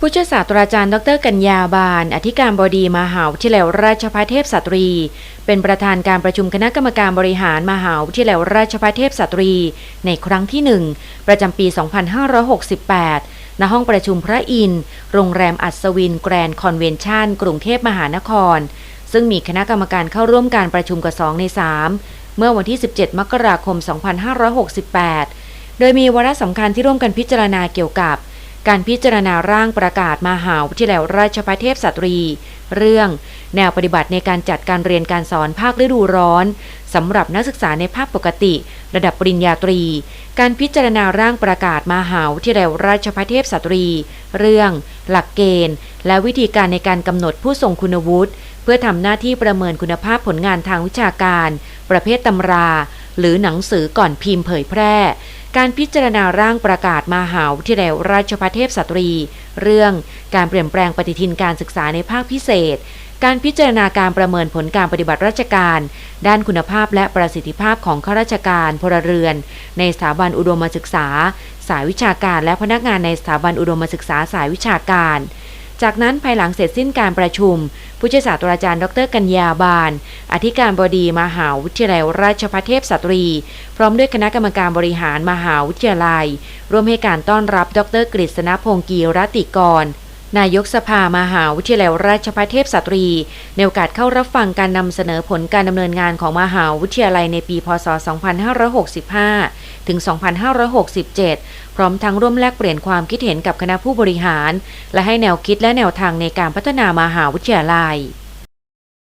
ผู้ช่วยศาสตราจารย์ ดร กัญญาบานอธิการบดีมหาวิทยาลัยราชภัฏเทพสตรี เป็นประธานการประชุมคณะกรรมการบริหารมหาวิทยาลัยราชภัฏเทพสตรี ในครั้งที่ 1 ประจำปี 2568 ณ ห้องประชุมพระอินทร์ โรงแรมอัศวินแกรนด์คอนเวนชั่น กรุงเทพมหานคร ซึ่งมีคณะกรรมการเข้าร่วมการประชุมกว่า2ใน 3 เมื่อวันที่ 17 มกราคม 2568 โดยมีวาระสำคัญที่ร่วมกันพิจารณาเกี่ยวกับ การพิจารณาร่างประกาศมหาวิทยาลัยราชภัฏเทพสตรี เรื่อง แนวปฏิบัติในการจัดการเรียนการสอนภาคฤดูร้อนสำหรับนักศึกษาในภาคปกติ ระดับปริญญาตรี การพิจารณาร่างประกาศมหาวิทยาลัยราชภัฏเทพสตรี เรื่อง หลักเกณฑ์ และวิธีการในการกำหนดผู้ทรงคุณวุฒิเพื่อทำหน้าที่ประเมินคุณภาพผลงานทางวิชาการ ประเภทตำรา หรือหนังสือก่อนพิมพ์เผยแพร่ การพิจารณาร่างประกาศมหาวิทยาลัยราชภัฏเทพสตรี เรื่องการเปลี่ยนแปลงปฏิทินการศึกษาในภาคพิเศษ การพิจารณาการประเมินผลการปฏิบัติราชการ ด้านคุณภาพและประสิทธิภาพของข้าราชการพลเรือน ในสถาบันอุดมศึกษา สายวิชาการและพนักงานในสถาบันอุดมศึกษาสายวิชาการ จากนั้นภายหลังเสร็จสิ้นการประชุม ผู้ช่วยศาสตราจารย์ ดรกัญญาบาล อธิการบดีมหาวิทยาลัยราชภัฏเทพสตรี พร้อมด้วยคณะกรรมการบริหารมหาวิทยาลัย ร่วมให้การต้อนรับดรกฤษณพงศ์กีรติกร นายกสภามหาวิทยาลัยราชภัฏเทพสตรี ในโอกาสเข้ารับฟังการนำเสนอผลการดำเนินงานของมหาวิทยาลัยในปี พศ 2565 ถึง 2567 พร้อมทั้งร่วมแลกเปลี่ยนความคิดเห็นกับคณะผู้บริหาร และให้แนวคิดและแนวทางในการพัฒนามหาวิทยาลัย